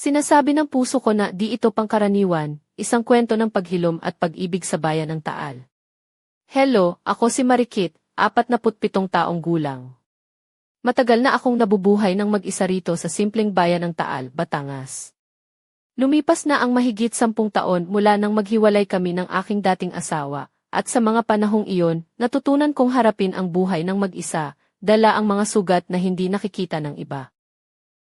Sinasabi ng puso ko na di ito pangkaraniwan, isang kwento ng paghilom at pag-ibig sa bayan ng Taal. Hello, ako si Marikit, 47 taong gulang. Matagal na akong nabubuhay ng mag-isa rito sa simpleng bayan ng Taal, Batangas. Lumipas na ang mahigit sampung taon mula nang maghiwalay kami ng aking dating asawa, at sa mga panahong iyon, natutunan kong harapin ang buhay ng mag-isa, dala ang mga sugat na hindi nakikita ng iba.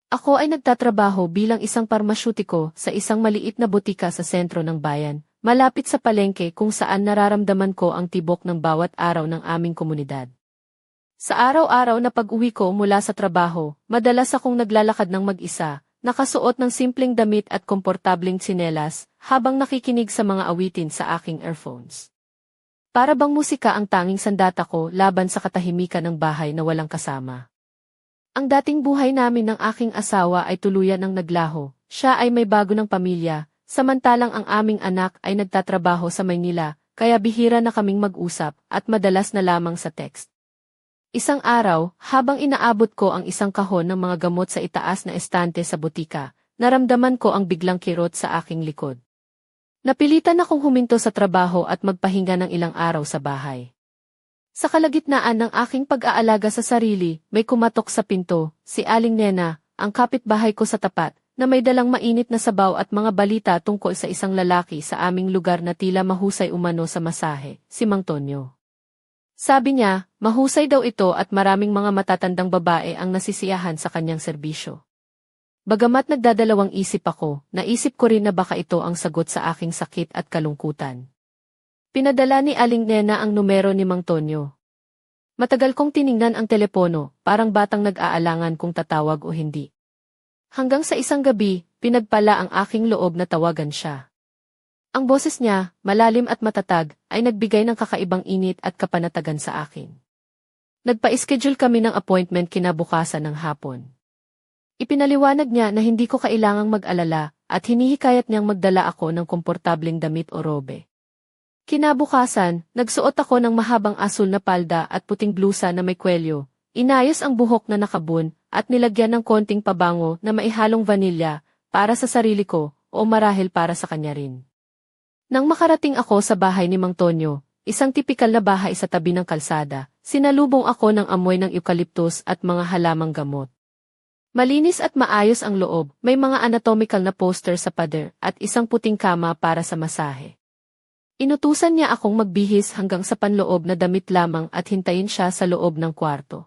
Ako ay nagtatrabaho bilang isang parmasyutiko sa isang maliit na butika sa sentro ng bayan, malapit sa palengke kung saan nararamdaman ko ang tibok ng bawat araw ng aming komunidad. Sa araw-araw na pag-uwi ko mula sa trabaho, madalas akong naglalakad ng mag-isa, nakasuot ng simpleng damit at komportabling tsinelas, habang nakikinig sa mga awitin sa aking earphones. Para bang musika ang tanging sandata ko laban sa katahimikan ng bahay na walang kasama. Ang dating buhay namin ng aking asawa ay tuluyan ng naglaho, siya ay may bago ng pamilya, samantalang ang aming anak ay nagtatrabaho sa Maynila, kaya bihira na kaming mag-usap at madalas na lamang sa text. Isang araw, habang inaabot ko ang isang kahon ng mga gamot sa itaas na estante sa butika, naramdaman ko ang biglang kirot sa aking likod. Napilitan akong huminto sa trabaho at magpahinga ng ilang araw sa bahay. Sa kalagitnaan ng aking pag-aalaga sa sarili, may kumatok sa pinto, si Aling Nena, ang kapitbahay ko sa tapat, na may dalang mainit na sabaw at mga balita tungkol sa isang lalaki sa aming lugar na tila mahusay umano sa masahe, si Mang Tonyo. Sabi niya, mahusay daw ito at maraming mga matatandang babae ang nasisiyahan sa kanyang serbisyo. Bagamat nagdadalawang isip ako, naisip ko rin na baka ito ang sagot sa aking sakit at kalungkutan. Pinadala ni Aling Nena ang numero ni Mang Tonyo. Matagal kong tiningnan ang telepono, parang batang nag-aalangan kung tatawag o hindi. Hanggang sa isang gabi, pinagpala ang aking loob na tawagan siya. Ang boses niya, malalim at matatag, ay nagbigay ng kakaibang init at kapanatagan sa akin. Nagpa-schedule kami ng appointment kinabukasan ng hapon. Ipinaliwanag niya na hindi ko kailangang mag-alala at hinihikayat niyang magdala ako ng komportableng damit o robe. Kinabukasan, nagsuot ako ng mahabang asul na palda at puting blusa na may kwelyo, inayos ang buhok na nakabun, at nilagyan ng konting pabango na maihalong vanilya, para sa sarili ko, o marahil para sa kanya rin. Nang makarating ako sa bahay ni Mang Tonyo, isang tipikal na bahay sa tabi ng kalsada, sinalubong ako ng amoy ng eucalyptus at mga halamang gamot. Malinis at maayos ang loob, may mga anatomical na poster sa pader at isang puting kama para sa masahe. Inutusan niya akong magbihis hanggang sa panloob na damit lamang at hintayin siya sa loob ng kwarto.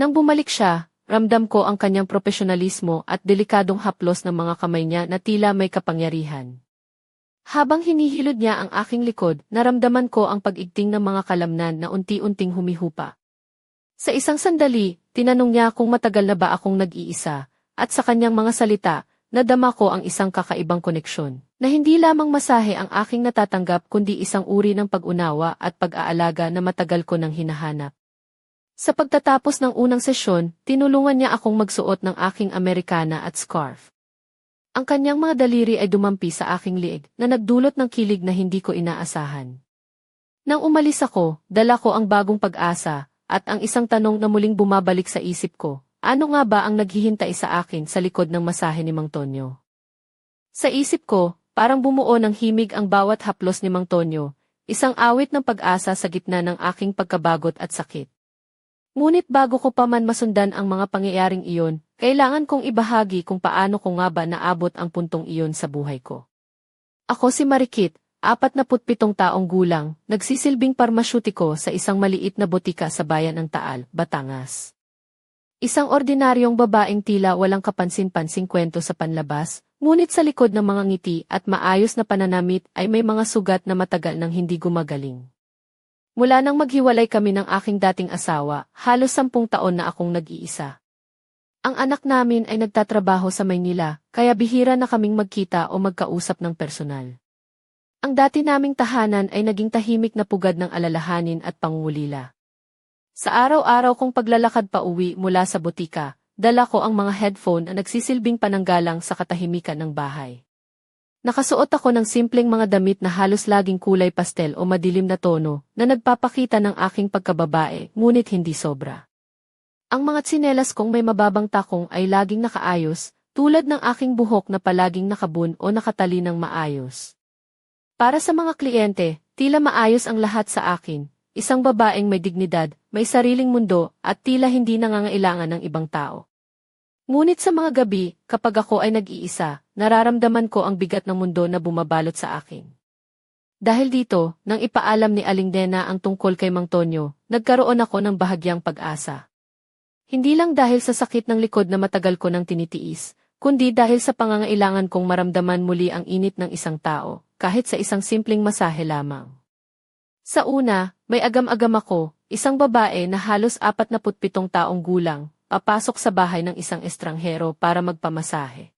Nang bumalik siya, ramdam ko ang kanyang profesionalismo at delikadong haplos ng mga kamay niya na tila may kapangyarihan. Habang hinihilod niya ang aking likod, naramdaman ko ang pag-igting ng mga kalamnan na unti-unting humihupa. Sa isang sandali, tinanong niya kung matagal na ba akong nag-iisa, at sa kanyang mga salita, nadama ko ang isang kakaibang koneksyon, na hindi lamang masahe ang aking natatanggap kundi isang uri ng pag-unawa at pag-aalaga na matagal ko nang hinahanap. Sa pagtatapos ng unang sesyon, tinulungan niya akong magsuot ng aking Amerikana at scarf. Ang kanyang mga daliri ay dumampi sa aking liig na nagdulot ng kilig na hindi ko inaasahan. Nang umalis ako, dala ko ang bagong pag-asa, at ang isang tanong na muling bumabalik sa isip ko, ano nga ba ang naghihintay sa akin sa likod ng masahe ni Mang Tonyo? Sa isip ko, parang bumuo ng himig ang bawat haplos ni Mang Tonyo, isang awit ng pag-asa sa gitna ng aking pagkabagot at sakit. Ngunit bago ko pa man masundan ang mga pangyayaring iyon, kailangan kong ibahagi kung paano ko nga ba naabot ang puntong iyon sa buhay ko. Ako si Marikit, 47 taong gulang, nagsisilbing parmasyutiko sa isang maliit na botika sa bayan ng Taal, Batangas. Isang ordinaryong babaeng tila walang kapansin-pansing kwento sa panlabas, ngunit sa likod ng mga ngiti at maayos na pananamit ay may mga sugat na matagal nang hindi gumagaling. Mula nang maghiwalay kami ng aking dating asawa, halos sampung taon na akong nag-iisa. Ang anak namin ay nagtatrabaho sa Maynila, kaya bihira na kaming magkita o magkausap ng personal. Ang dati naming tahanan ay naging tahimik na pugad ng alalahanin at pangungulila. Sa araw-araw kong paglalakad pa uwi mula sa butika, dala ko ang mga headphone na nagsisilbing pananggalang sa katahimikan ng bahay. Nakasuot ako ng simpleng mga damit na halos laging kulay pastel o madilim na tono na nagpapakita ng aking pagkababae ngunit hindi sobra. Ang mga tsinelas kong may mababang takong ay laging nakaayos, tulad ng aking buhok na palaging nakabun o nakatali ng maayos. Para sa mga kliyente, tila maayos ang lahat sa akin, isang babaeng may dignidad, may sariling mundo, at tila hindi nangangailangan ng ibang tao. Ngunit sa mga gabi, kapag ako ay nag-iisa, nararamdaman ko ang bigat ng mundo na bumabalot sa akin. Dahil dito, nang ipaalam ni Aling Dena ang tungkol kay Mang Tonyo, nagkaroon ako ng bahagyang pag-asa. Hindi lang dahil sa sakit ng likod na matagal ko nang tinitiis, kundi dahil sa pangangailangan kong maramdaman muli ang init ng isang tao, kahit sa isang simpleng masahe lamang. Sa una, may agam-agam ako, isang babae na halos 47 taong gulang, papasok sa bahay ng isang estranghero para magpamasahe.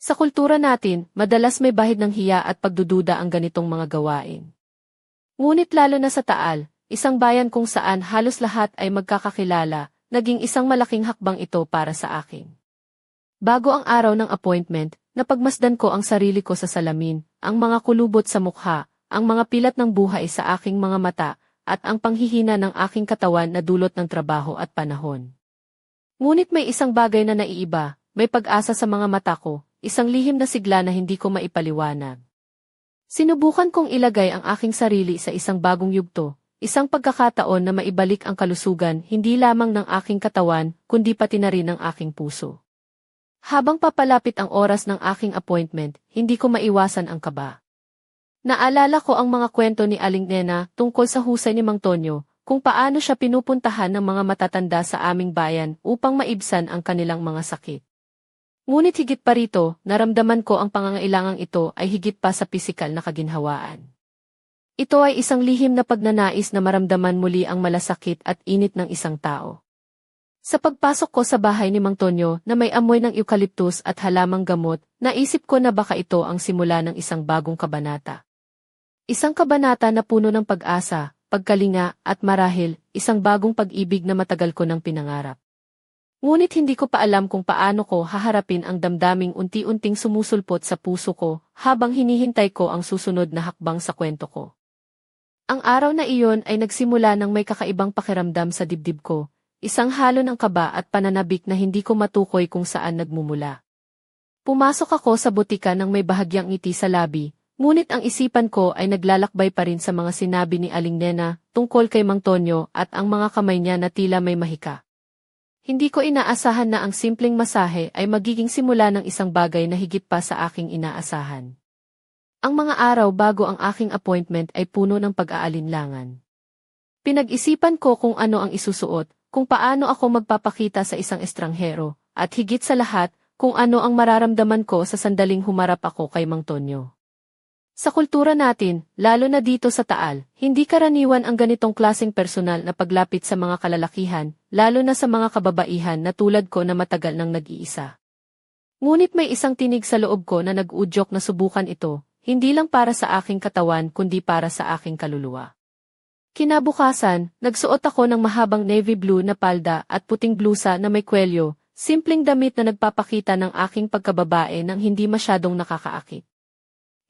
Sa kultura natin, madalas may bahid ng hiya at pagdududa ang ganitong mga gawain. Ngunit lalo na sa Taal, isang bayan kung saan halos lahat ay magkakakilala, naging isang malaking hakbang ito para sa akin. Bago ang araw ng appointment, napagmasdan ko ang sarili ko sa salamin, ang mga kulubot sa mukha, ang mga pilat ng buhay sa aking mga mata, at ang panghihina ng aking katawan na dulot ng trabaho at panahon. Ngunit may isang bagay na naiiba, may pag-asa sa mga mata ko, isang lihim na sigla na hindi ko maipaliwanag. Sinubukan kong ilagay ang aking sarili sa isang bagong yugto, isang pagkakataon na maibalik ang kalusugan hindi lamang ng aking katawan, kundi pati na rin ng aking puso. Habang papalapit ang oras ng aking appointment, hindi ko maiwasan ang kaba. Naalala ko ang mga kwento ni Aling Nena tungkol sa husay ni Mang Tonyo, kung paano siya pinupuntahan ng mga matatanda sa aming bayan upang maibsan ang kanilang mga sakit. Ngunit higit pa rito, naramdaman ko ang pangangailangang ito ay higit pa sa pisikal na kaginhawaan. Ito ay isang lihim na pagnanais na maramdaman muli ang malasakit at init ng isang tao. Sa pagpasok ko sa bahay ni Mang Tonyo na may amoy ng eucalyptus at halamang gamot, naisip ko na baka ito ang simula ng isang bagong kabanata. Isang kabanata na puno ng pag-asa, pagkalinga, at marahil, isang bagong pag-ibig na matagal ko nang pinangarap. Ngunit hindi ko pa alam kung paano ko haharapin ang damdaming unti-unting sumusulpot sa puso ko habang hinihintay ko ang susunod na hakbang sa kwento ko. Ang araw na iyon ay nagsimula ng may kakaibang pakiramdam sa dibdib ko, isang halo ng kaba at pananabik na hindi ko matukoy kung saan nagmumula. Pumasok ako sa butika ng may bahagyang ngiti sa labi, ngunit ang isipan ko ay naglalakbay pa rin sa mga sinabi ni Aling Nena tungkol kay Mang Tonyo at ang mga kamay niya na tila may mahika. Hindi ko inaasahan na ang simpleng masahe ay magiging simula ng isang bagay na higit pa sa aking inaasahan. Ang mga araw bago ang aking appointment ay puno ng pag-aalinlangan. Pinag-isipan ko kung ano ang isusuot, kung paano ako magpapakita sa isang estranghero, at higit sa lahat, kung ano ang mararamdaman ko sa sandaling humarap ako kay Mang Tonyo. Sa kultura natin, lalo na dito sa Taal, hindi karaniwan ang ganitong klaseng personal na paglapit sa mga kalalakihan, lalo na sa mga kababaihan na tulad ko na matagal nang nag-iisa. Ngunit may isang tinig sa loob ko na nag-udyok na subukan ito, hindi lang para sa aking katawan kundi para sa aking kaluluwa. Kinabukasan, nagsuot ako ng mahabang navy blue na palda at puting blusa na may kwelyo, simpleng damit na nagpapakita ng aking pagkababae nang hindi masyadong nakakaakit.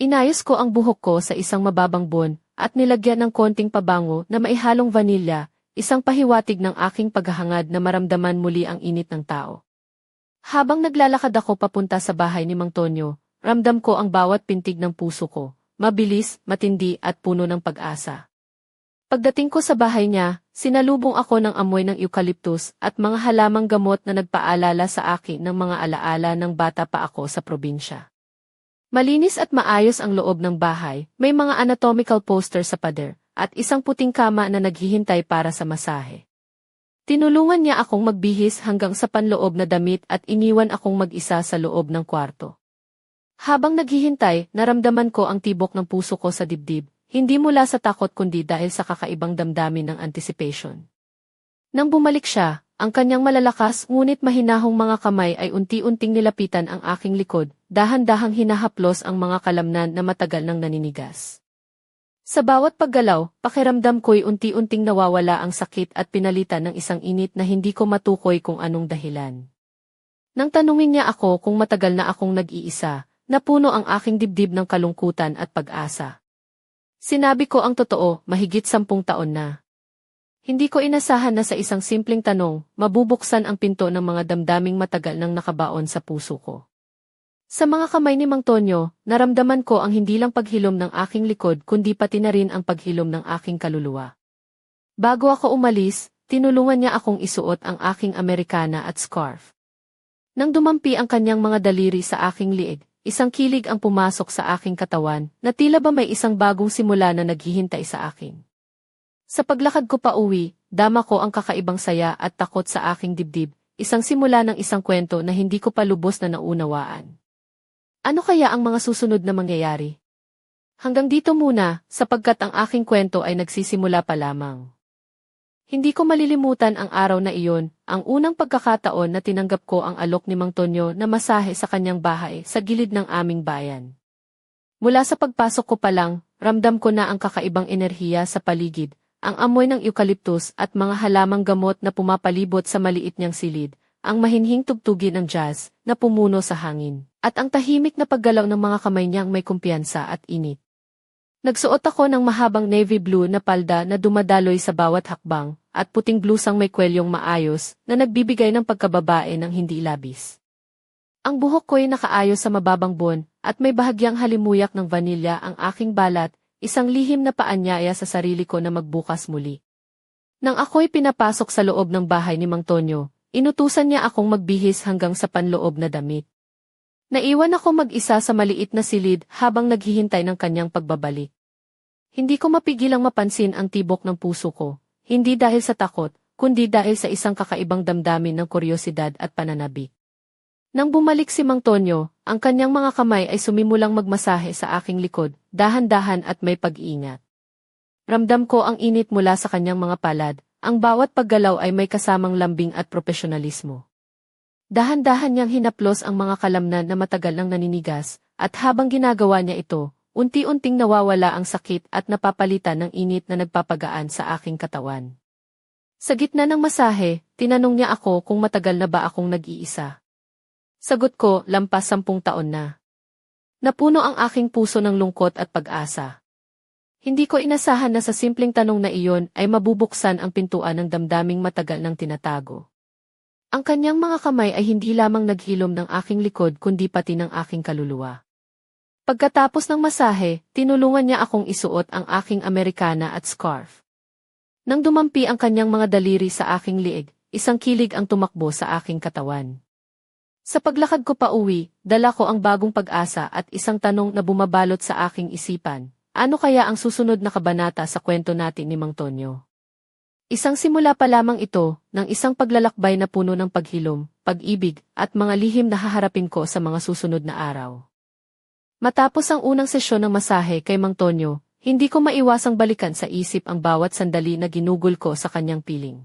Inayos ko ang buhok ko sa isang mababang bon, at nilagyan ng konting pabango na maihalong vanilya, isang pahiwatig ng aking paghahangad na maramdaman muli ang init ng tao. Habang naglalakad ako papunta sa bahay ni Mang Tonyo, ramdam ko ang bawat pintig ng puso ko, mabilis, matindi at puno ng pag-asa. Pagdating ko sa bahay niya, sinalubong ako ng amoy ng eucalyptus at mga halamang gamot na nagpaalala sa akin ng mga alaala ng bata pa ako sa probinsya. Malinis at maayos ang loob ng bahay, may mga anatomical poster sa pader, at isang puting kama na naghihintay para sa masahe. Tinulungan niya akong magbihis hanggang sa panloob na damit at iniwan akong mag-isa sa loob ng kwarto. Habang naghihintay, naramdaman ko ang tibok ng puso ko sa dibdib, hindi mula sa takot kundi dahil sa kakaibang damdamin ng anticipation. Nang bumalik siya, ang kanyang malalakas ngunit mahinahong mga kamay ay unti-unting nilapitan ang aking likod, dahan-dahang hinahaplos ang mga kalamnan na matagal nang naninigas. Sa bawat paggalaw, pakiramdam ko'y unti-unting nawawala ang sakit at pinalitan ng isang init na hindi ko matukoy kung anong dahilan. Nang tanungin niya ako kung matagal na akong nag-iisa, napuno ang aking dibdib ng kalungkutan at pag-asa. Sinabi ko ang totoo, mahigit sampung taon na. Hindi ko inasahan na sa isang simpleng tanong, mabubuksan ang pinto ng mga damdaming matagal nang nakabaon sa puso ko. Sa mga kamay ni Mang Tonyo, naramdaman ko ang hindi lang paghilom ng aking likod kundi pati na rin ang paghilom ng aking kaluluwa. Bago ako umalis, tinulungan niya akong isuot ang aking Amerikana at scarf. Nang dumampi ang kanyang mga daliri sa aking liig, isang kilig ang pumasok sa aking katawan na tila ba may isang bagong simula na naghihintay sa akin. Sa paglakad ko pa uwi, dama ko ang kakaibang saya at takot sa aking dibdib, isang simula ng isang kwento na hindi ko pa lubos na naunawaan. Ano kaya ang mga susunod na mangyayari? Hanggang dito muna, sapagkat ang aking kwento ay nagsisimula pa lamang. Hindi ko malilimutan ang araw na iyon, ang unang pagkakataon na tinanggap ko ang alok ni Mang Tonyo na masahe sa kanyang bahay sa gilid ng aming bayan. Mula sa pagpasok ko pa lang, ramdam ko na ang kakaibang enerhiya sa paligid, ang amoy ng eucalyptus at mga halamang gamot na pumapalibot sa maliit niyang silid, ang mahinhing tugtugin ng jazz na pumuno sa hangin, at ang tahimik na paggalaw ng mga kamay niyang may kumpiyansa at init. Nagsuot ako ng mahabang navy blue na palda na dumadaloy sa bawat hakbang, at puting blusang may kwelyong maayos na nagbibigay ng pagkababae ng hindi labis. Ang buhok ko'y nakaayos sa mababang bon, at may bahagyang halimuyak ng vanilya ang aking balat, isang lihim na paanyaya sa sarili ko na magbukas muli. Nang ako'y pinapasok sa loob ng bahay ni Mang Tonyo, inutusan niya akong magbihis hanggang sa panloob na damit. Naiwan ako mag-isa sa maliit na silid habang naghihintay ng kanyang pagbabalik. Hindi ko mapigilang mapansin ang tibok ng puso ko, hindi dahil sa takot, kundi dahil sa isang kakaibang damdamin ng kuryosidad at pananabik. Nang bumalik si Mang Tonyo, ang kanyang mga kamay ay sumimulang magmasahe sa aking likod, dahan-dahan at may pag-iingat. Ramdam ko ang init mula sa kanyang mga palad, ang bawat paggalaw ay may kasamang lambing at profesionalismo. Dahan-dahan niyang hinaplos ang mga kalamnan na matagal nang naninigas, at habang ginagawa niya ito, unti-unting nawawala ang sakit at napapalitan ng init na nagpapagaan sa aking katawan. Sa gitna ng masahe, tinanong niya ako kung matagal na ba akong nag-iisa. Sagot ko, lampas sampung taon na. Napuno ang aking puso ng lungkot at pag-asa. Hindi ko inasahan na sa simpleng tanong na iyon ay mabubuksan ang pintuan ng damdaming matagal nang tinatago. Ang kanyang mga kamay ay hindi lamang naghilom ng aking likod kundi pati ng aking kaluluwa. Pagkatapos ng masahe, tinulungan niya akong isuot ang aking Amerikana at scarf. Nang dumampi ang kanyang mga daliri sa aking liig, isang kilig ang tumakbo sa aking katawan. Sa paglakad ko pa uwi, dala ko ang bagong pag-asa at isang tanong na bumabalot sa aking isipan. Ano kaya ang susunod na kabanata sa kwento natin ni Mang Tonyo? Isang simula pa lamang ito ng isang paglalakbay na puno ng paghilom, pag-ibig, at mga lihim na haharapin ko sa mga susunod na araw. Matapos ang unang sesyon ng masahe kay Mang Tonyo, hindi ko maiwasang balikan sa isip ang bawat sandali na ginugol ko sa kanyang piling.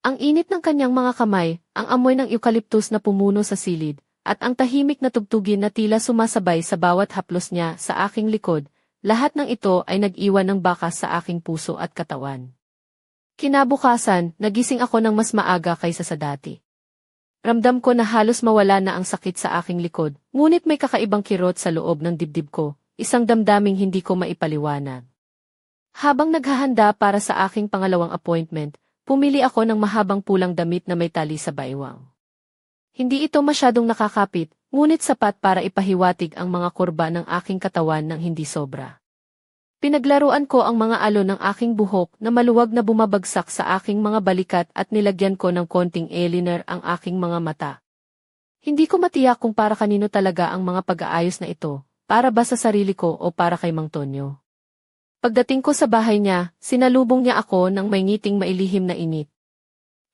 Ang init ng kanyang mga kamay, ang amoy ng eucalyptus na pumuno sa silid, at ang tahimik na tugtugin na tila sumasabay sa bawat haplos niya sa aking likod, lahat ng ito ay nag-iwan ng bakas sa aking puso at katawan. Kinabukasan, nagising ako ng mas maaga kaysa sa dati. Ramdam ko na halos mawala na ang sakit sa aking likod, ngunit may kakaibang kirot sa loob ng dibdib ko, isang damdaming hindi ko maipaliwanag. Habang naghahanda para sa aking pangalawang appointment, pumili ako ng mahabang pulang damit na may tali sa baywang. Hindi ito masyadong nakakapit, ngunit sapat para ipahiwatig ang mga kurba ng aking katawan ng hindi sobra. Pinaglaruan ko ang mga alon ng aking buhok na maluwag na bumabagsak sa aking mga balikat at nilagyan ko ng konting eyeliner ang aking mga mata. Hindi ko matiyak kung para kanino talaga ang mga pag-aayos na ito, para ba sa sarili ko o para kay Mang Tonyo. Pagdating ko sa bahay niya, sinalubong niya ako ng may ngiting mailihim na init.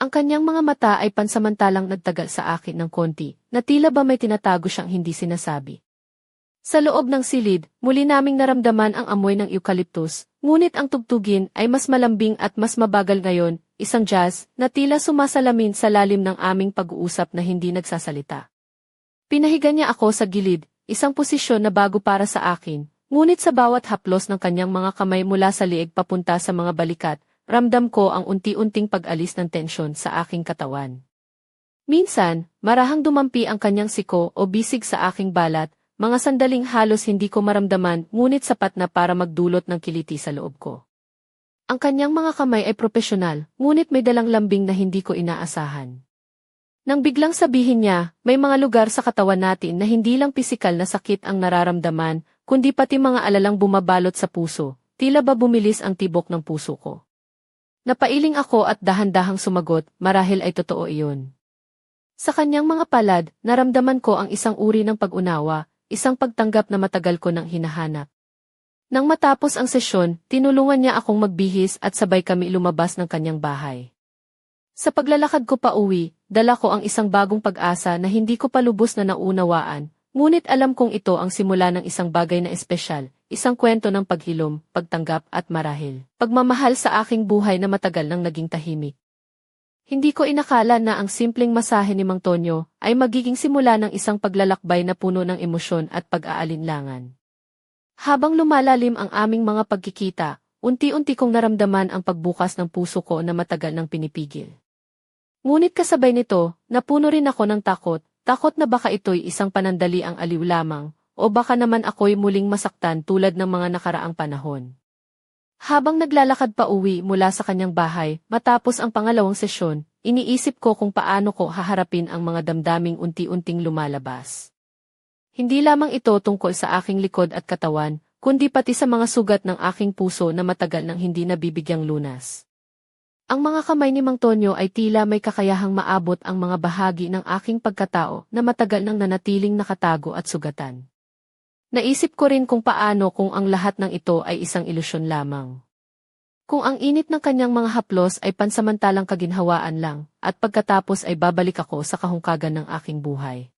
Ang kanyang mga mata ay pansamantalang nagtagal sa akin ng konti, na tila ba may tinatago siyang hindi sinasabi. Sa loob ng silid, muli naming naramdaman ang amoy ng eucalyptus, ngunit ang tugtugin ay mas malambing at mas mabagal ngayon, isang jazz na tila sumasalamin sa lalim ng aming pag-uusap na hindi nagsasalita. Pinahiga niya ako sa gilid, isang posisyon na bago para sa akin, ngunit sa bawat haplos ng kanyang mga kamay mula sa liig papunta sa mga balikat, ramdam ko ang unti-unting pag-alis ng tensyon sa aking katawan. Minsan, marahang dumampi ang kanyang siko o bisig sa aking balat, mga sandaling halos hindi ko maramdaman ngunit sapat na para magdulot ng kiliti sa loob ko. Ang kanyang mga kamay ay propesyonal, ngunit may dalang lambing na hindi ko inaasahan. Nang biglang sabihin niya, may mga lugar sa katawan natin na hindi lang pisikal na sakit ang nararamdaman, kundi pati mga alalang bumabalot sa puso, tila ba bumilis ang tibok ng puso ko. Napailing ako at dahan-dahang sumagot, marahil ay totoo iyon. Sa kanyang mga palad, naramdaman ko ang isang uri ng pag-unawa, isang pagtanggap na matagal ko nang hinahanap. Nang matapos ang sesyon, tinulungan niya akong magbihis at sabay kami lumabas ng kanyang bahay. Sa paglalakad ko pa uwi, dala ko ang isang bagong pag-asa na hindi ko pa lubos na naunawaan, ngunit alam kong ito ang simula ng isang bagay na espesyal, isang kwento ng paghilom, pagtanggap at marahil. Pagmamahal sa aking buhay na matagal nang naging tahimik. Hindi ko inakala na ang simpleng masahe ni Mang Tonyo ay magiging simula ng isang paglalakbay na puno ng emosyon at pag-aalinlangan. Habang lumalalim ang aming mga pagkikita, unti-unti kong naramdaman ang pagbukas ng puso ko na matagal nang pinipigil. Ngunit kasabay nito, napuno rin ako ng takot, takot na baka ito'y isang panandali ang aliw lamang, o baka naman ako'y muling masaktan tulad ng mga nakaraang panahon. Habang naglalakad pa uwi mula sa kanyang bahay, matapos ang pangalawang sesyon, iniisip ko kung paano ko haharapin ang mga damdaming unti-unting lumalabas. Hindi lamang ito tungkol sa aking likod at katawan, kundi pati sa mga sugat ng aking puso na matagal nang hindi nabibigyang lunas. Ang mga kamay ni Mang Tonyo ay tila may kakayahang maabot ang mga bahagi ng aking pagkatao na matagal nang nanatiling nakatago at sugatan. Naisip ko rin kung paano kung ang lahat ng ito ay isang ilusyon lamang. Kung ang init ng kanyang mga haplos ay pansamantalang kaginhawaan lang, at pagkatapos ay babalik ako sa kahungkagan ng aking buhay.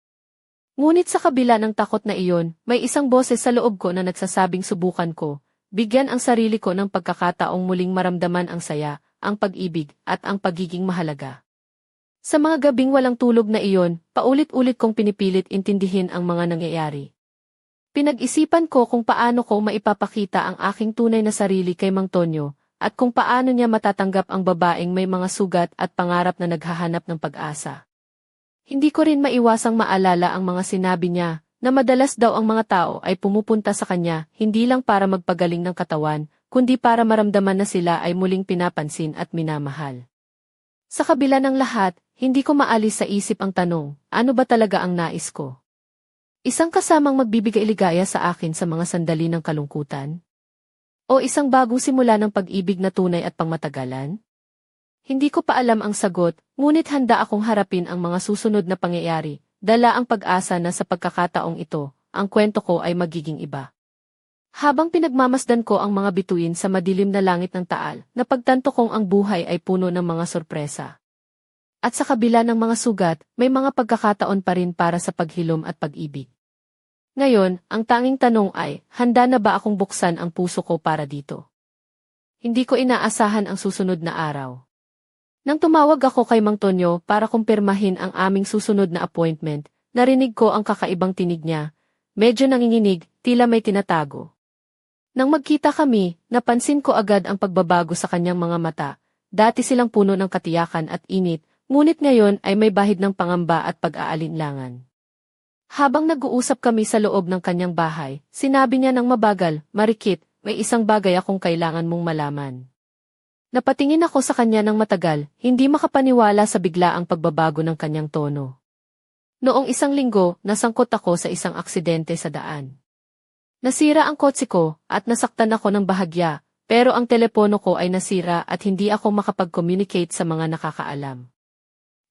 Ngunit sa kabila ng takot na iyon, may isang boses sa loob ko na nagsasabing subukan ko, bigyan ang sarili ko ng pagkakataong muling maramdaman ang saya, ang pag-ibig, at ang pagiging mahalaga. Sa mga gabing walang tulog na iyon, paulit-ulit kong pinipilit intindihin ang mga nangyayari. Pinag-isipan ko kung paano ko maipapakita ang aking tunay na sarili kay Mang Tonyo, at kung paano niya matatanggap ang babaeng may mga sugat at pangarap na naghahanap ng pag-asa. Hindi ko rin maiwasang maalala ang mga sinabi niya, na madalas daw ang mga tao ay pumupunta sa kanya hindi lang para magpagaling ng katawan, kundi para maramdaman na sila ay muling pinapansin at minamahal. Sa kabila ng lahat, hindi ko maalis sa isip ang tanong, ano ba talaga ang nais ko? Isang kasamang magbibigay ligaya sa akin sa mga sandali ng kalungkutan? O isang bagong simula ng pag-ibig na tunay at pangmatagalan? Hindi ko pa alam ang sagot, ngunit handa akong harapin ang mga susunod na pangyayari, dala ang pag-asa na sa pagkakataong ito, ang kwento ko ay magiging iba. Habang pinagmamasdan ko ang mga bituin sa madilim na langit ng taal, napagtanto kong ang buhay ay puno ng mga sorpresa. At sa kabila ng mga sugat, may mga pagkakataon pa rin para sa paghilom at pag-ibig. Ngayon, ang tanging tanong ay, handa na ba akong buksan ang puso ko para dito? Hindi ko inaasahan ang susunod na araw. Nang tumawag ako kay Mang Tonyo para kumpirmahin ang aming susunod na appointment, narinig ko ang kakaibang tinig niya. Medyo nanginginig, tila may tinatago. Nang magkita kami, napansin ko agad ang pagbabago sa kanyang mga mata. Dati silang puno ng katiyakan at init, ngunit ngayon ay may bahid ng pangamba at pag-aalinlangan. Habang nag-uusap kami sa loob ng kanyang bahay, sinabi niya ng mabagal, Marikit, may isang bagay akong kailangan mong malaman. Napatingin ako sa kanya ng matagal, hindi makapaniwala sa bigla ang pagbabago ng kanyang tono. Noong isang linggo, nasangkot ako sa isang aksidente sa daan. Nasira ang kotse ko, at nasaktan ako ng bahagya, pero ang telepono ko ay nasira at hindi ako makapag-communicate sa mga nakakaalam.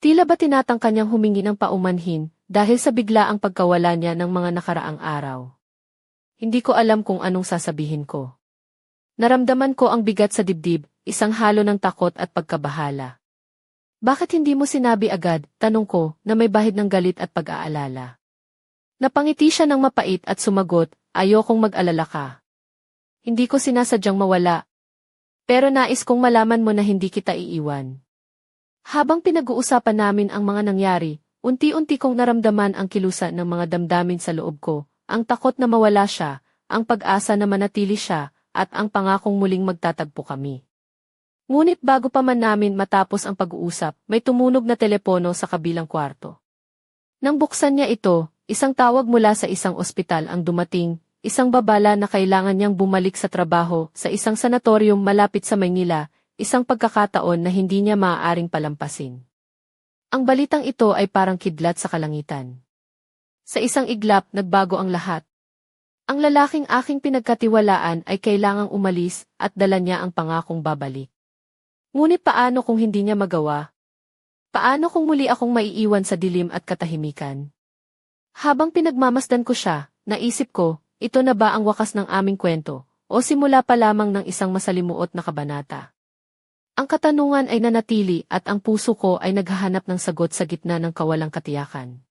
Tila ba tinatangka niyang humingi ng paumanhin, dahil sa bigla ang pagkawala niya ng mga nakaraang araw. Hindi ko alam kung anong sasabihin ko. Naramdaman ko ang bigat sa dibdib, isang halo ng takot at pagkabahala. Bakit hindi mo sinabi agad, tanong ko, na may bahid ng galit at pag-aalala? Napangiti siya ng mapait at sumagot, ayokong mag-alala ka. Hindi ko sinasadyang mawala. Pero nais kong malaman mo na hindi kita iiwan. Habang pinag-uusapan namin ang mga nangyari, unti-unti kong naramdaman ang kilusan ng mga damdamin sa loob ko, ang takot na mawala siya, ang pag-asa na manatili siya, at ang pangakong muling magtatagpo kami. Ngunit bago pa man namin matapos ang pag-uusap, may tumunog na telepono sa kabilang kwarto. Nang buksan niya ito, isang tawag mula sa isang ospital ang dumating, isang babala na kailangan niyang bumalik sa trabaho sa isang sanatorium malapit sa Maynila, isang pagkakataon na hindi niya maaaring palampasin. Ang balitang ito ay parang kidlat sa kalangitan. Sa isang iglap, nagbago ang lahat. Ang lalaking aking pinagkatiwalaan ay kailangang umalis at dala niya ang pangakong babalik. Ngunit paano kung hindi niya magawa? Paano kung muli akong maiiwan sa dilim at katahimikan? Habang pinagmamasdan ko siya, naisip ko, ito na ba ang wakas ng aming kwento, o simula pa lamang ng isang masalimuot na kabanata? Ang katanungan ay nanatili at ang puso ko ay naghahanap ng sagot sa gitna ng kawalang katiyakan.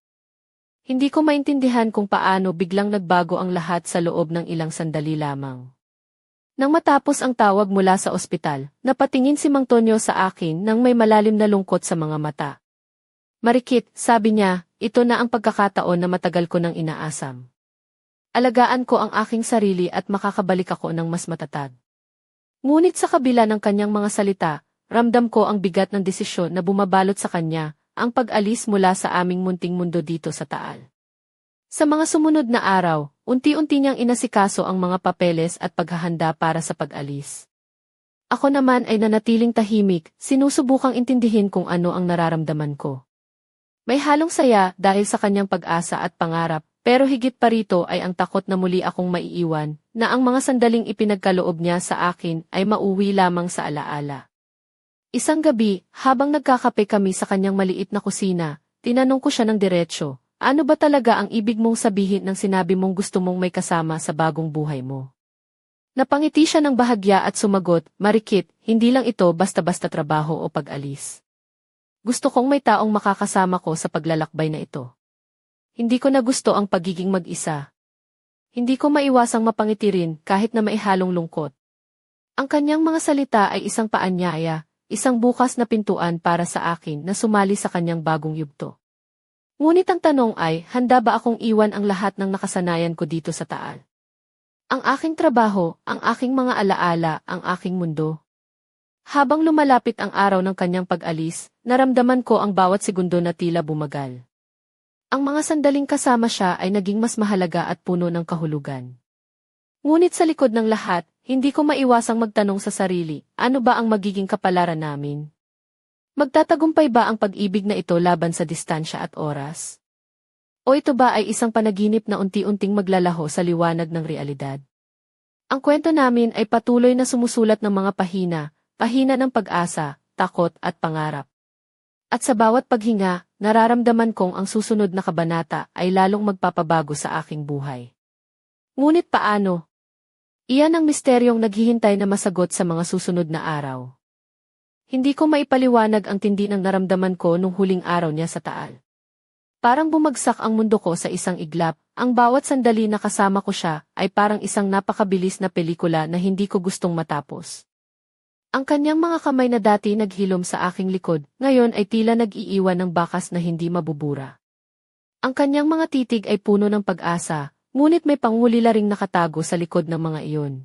Hindi ko maintindihan kung paano biglang nagbago ang lahat sa loob ng ilang sandali lamang. Nang matapos ang tawag mula sa ospital, napatingin si Mang Tonyo sa akin nang may malalim na lungkot sa mga mata. Marikit, sabi niya, ito na ang pagkakataon na matagal ko nang inaasam. Alagaan ko ang aking sarili at makakabalik ako ng mas matatag. Ngunit sa kabila ng kanyang mga salita, ramdam ko ang bigat ng desisyon na bumabalot sa kanya, ang pag-alis mula sa aming munting mundo dito sa Taal. Sa mga sumunod na araw, unti-unti niyang inasikaso ang mga papeles at paghahanda para sa pag-alis. Ako naman ay nanatiling tahimik, sinusubukang intindihin kung ano ang nararamdaman ko. May halong saya dahil sa kanyang pag-asa at pangarap, pero higit pa rito ay ang takot na muli akong maiiwan, na ang mga sandaling ipinagkaloob niya sa akin ay mauwi lamang sa alaala. Isang gabi, habang nagkakape kami sa kanyang maliit na kusina, tinanong ko siya ng diretsyo, ano ba talaga ang ibig mong sabihin ng sinabi mong gusto mong may kasama sa bagong buhay mo? Napangiti siya ng bahagya at sumagot, Marikit, hindi lang ito basta-basta trabaho o pag-alis. Gusto kong may taong makakasama ko sa paglalakbay na ito. Hindi ko na gusto ang pagiging mag-isa. Hindi ko maiwasang mapangiti rin kahit na maihalong lungkot. Ang kanyang mga salita ay isang paanyaya, isang bukas na pintuan para sa akin na sumali sa kanyang bagong yugto. Ngunit ang tanong ay, handa ba akong iwan ang lahat ng nakasanayan ko dito sa Taal? Ang aking trabaho, ang aking mga alaala, ang aking mundo. Habang lumalapit ang araw ng kanyang pag-alis, naramdaman ko ang bawat segundo na tila bumagal. Ang mga sandaling kasama siya ay naging mas mahalaga at puno ng kahulugan. Ngunit sa likod ng lahat, hindi ko maiwasang magtanong sa sarili, ano ba ang magiging kapalaran namin? Magtatagumpay ba ang pag-ibig na ito laban sa distansya at oras? O ito ba ay isang panaginip na unti-unting maglalaho sa liwanag ng realidad? Ang kwento namin ay patuloy na sumusulat ng mga pahina, pahina ng pag-asa, takot at pangarap. At sa bawat paghinga, nararamdaman kong ang susunod na kabanata ay lalong magpapabago sa aking buhay. Ngunit paano? Iyan ang misteryong naghihintay na masagot sa mga susunod na araw. Hindi ko maipaliwanag ang tindi ng naramdaman ko nung huling araw niya sa Taal. Parang bumagsak ang mundo ko sa isang iglap, ang bawat sandali na kasama ko siya ay parang isang napakabilis na pelikula na hindi ko gustong matapos. Ang kanyang mga kamay na dati naghilom sa aking likod, ngayon ay tila nag-iiwan ng bakas na hindi mabubura. Ang kanyang mga titig ay puno ng pag-asa, ngunit may pangulila ring nakatago sa likod ng mga iyon.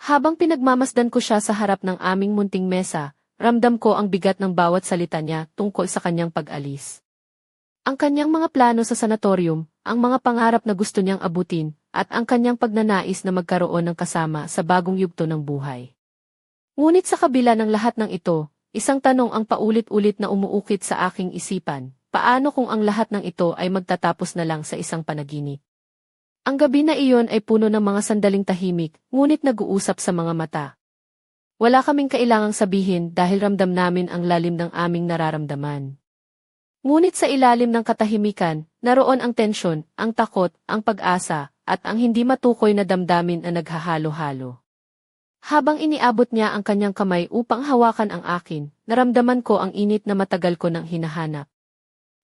Habang pinagmamasdan ko siya sa harap ng aming munting mesa, ramdam ko ang bigat ng bawat salita niya tungkol sa kanyang pag-alis. Ang kanyang mga plano sa sanatorium, ang mga pangarap na gusto niyang abutin, at ang kanyang pagnanais na magkaroon ng kasama sa bagong yugto ng buhay. Ngunit sa kabila ng lahat ng ito, isang tanong ang paulit-ulit na umuukit sa aking isipan, paano kung ang lahat ng ito ay magtatapos na lang sa isang panaginip? Ang gabi na iyon ay puno ng mga sandaling tahimik, ngunit nag-uusap sa mga mata. Wala kaming kailangang sabihin dahil ramdam namin ang lalim ng aming nararamdaman. Ngunit sa ilalim ng katahimikan, naroon ang tensyon, ang takot, ang pag-asa, at ang hindi matukoy na damdamin na naghahalo-halo. Habang iniabot niya ang kanyang kamay upang hawakan ang akin, naramdaman ko ang init na matagal ko nang hinahanap.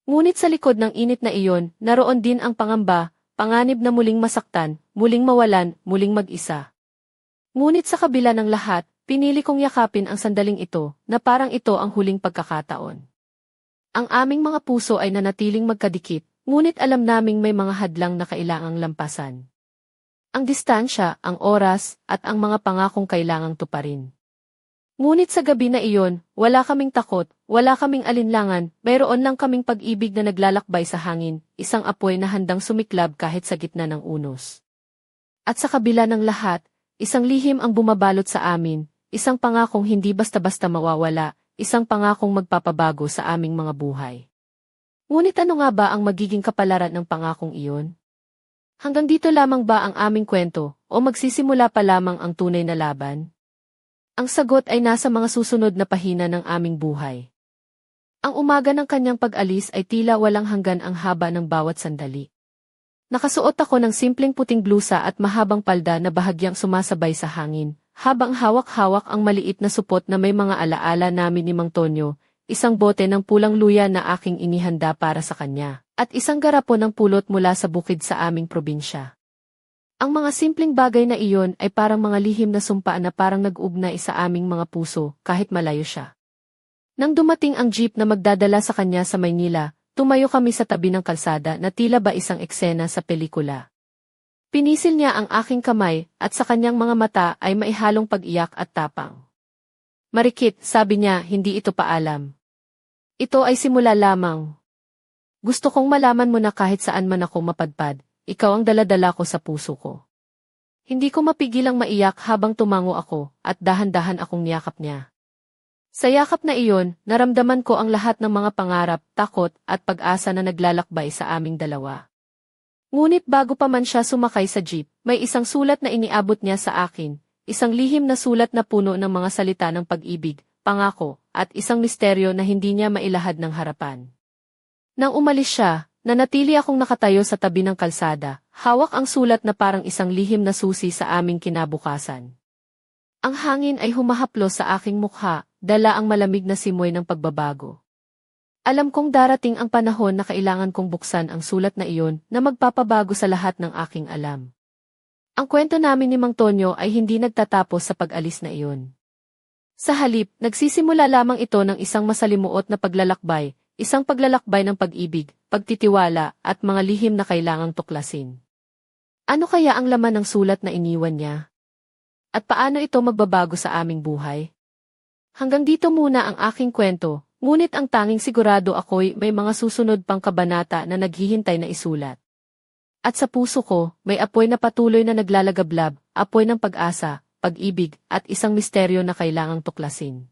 Ngunit sa likod ng init na iyon, naroon din ang pangamba, panganib na muling masaktan, muling mawalan, muling mag-isa. Ngunit sa kabila ng lahat, pinili kong yakapin ang sandaling ito, na parang ito ang huling pagkakataon. Ang aming mga puso ay nanatiling magkadikit, ngunit alam naming may mga hadlang na kailangang lampasan. Ang distansya, ang oras, at ang mga pangakong kailangang tuparin. Ngunit sa gabi na iyon, wala kaming takot, wala kaming alinlangan, mayroon lang kaming pag-ibig na naglalakbay sa hangin, isang apoy na handang sumiklab kahit sa gitna ng unos. At sa kabila ng lahat, isang lihim ang bumabalot sa amin, isang pangakong hindi basta-basta mawawala, isang pangakong magpapabago sa aming mga buhay. Ngunit ano nga ba ang magiging kapalaran ng pangakong iyon? Hanggang dito lamang ba ang aming kwento, o magsisimula pa lamang ang tunay na laban? Ang sagot ay nasa mga susunod na pahina ng aming buhay. Ang umaga ng kanyang pag-alis ay tila walang hanggan ang haba ng bawat sandali. Nakasuot ako ng simpleng puting blusa at mahabang palda na bahagyang sumasabay sa hangin, habang hawak-hawak ang maliit na supot na may mga alaala namin ni Mang Tonyo, isang bote ng pulang luya na aking inihanda para sa kanya, at isang garapon ng pulot mula sa bukid sa aming probinsya. Ang mga simpleng bagay na iyon ay parang mga lihim na sumpa na parang nag-ugnay sa aming mga puso kahit malayo siya. Nang dumating ang jeep na magdadala sa kanya sa Maynila, tumayo kami sa tabi ng kalsada na tila ba isang eksena sa pelikula. Pinisil niya ang aking kamay at sa kanyang mga mata ay maihalong pag-iyak at tapang. Marikit, sabi niya, hindi ito paalam. Ito ay simula lamang. Gusto kong malaman mo na kahit saan man ako mapadpad, ikaw ang daladala ko sa puso ko. Hindi ko mapigilang maiyak habang tumango ako at dahan-dahan akong niyakap niya. Sa yakap na iyon, naramdaman ko ang lahat ng mga pangarap, takot, at pag-asa na naglalakbay sa aming dalawa. Ngunit bago pa man siya sumakay sa jeep, may isang sulat na iniabot niya sa akin, isang lihim na sulat na puno ng mga salita ng pag-ibig, pangako, at isang misteryo na hindi niya mailahad ng harapan. Nang umalis siya, nanatili akong nakatayo sa tabi ng kalsada, hawak ang sulat na parang isang lihim na susi sa aming kinabukasan. Ang hangin ay humahaplos sa aking mukha, dala ang malamig na simoy ng pagbabago. Alam kong darating ang panahon na kailangan kong buksan ang sulat na iyon na magpapabago sa lahat ng aking alam. Ang kwento namin ni Mang Tonyo ay hindi nagtatapos sa pag-alis na iyon. Sa halip, nagsisimula lamang ito ng isang masalimuot na paglalakbay, isang paglalakbay ng pag-ibig, pagtitiwala, at mga lihim na kailangang tuklasin. Ano kaya ang laman ng sulat na iniwan niya? At paano ito magbabago sa aming buhay? Hanggang dito muna ang aking kwento, ngunit ang tanging sigurado ako'y may mga susunod pang kabanata na naghihintay na isulat. At sa puso ko, may apoy na patuloy na naglalagablab, apoy ng pag-asa, pag-ibig, at isang misteryo na kailangang tuklasin.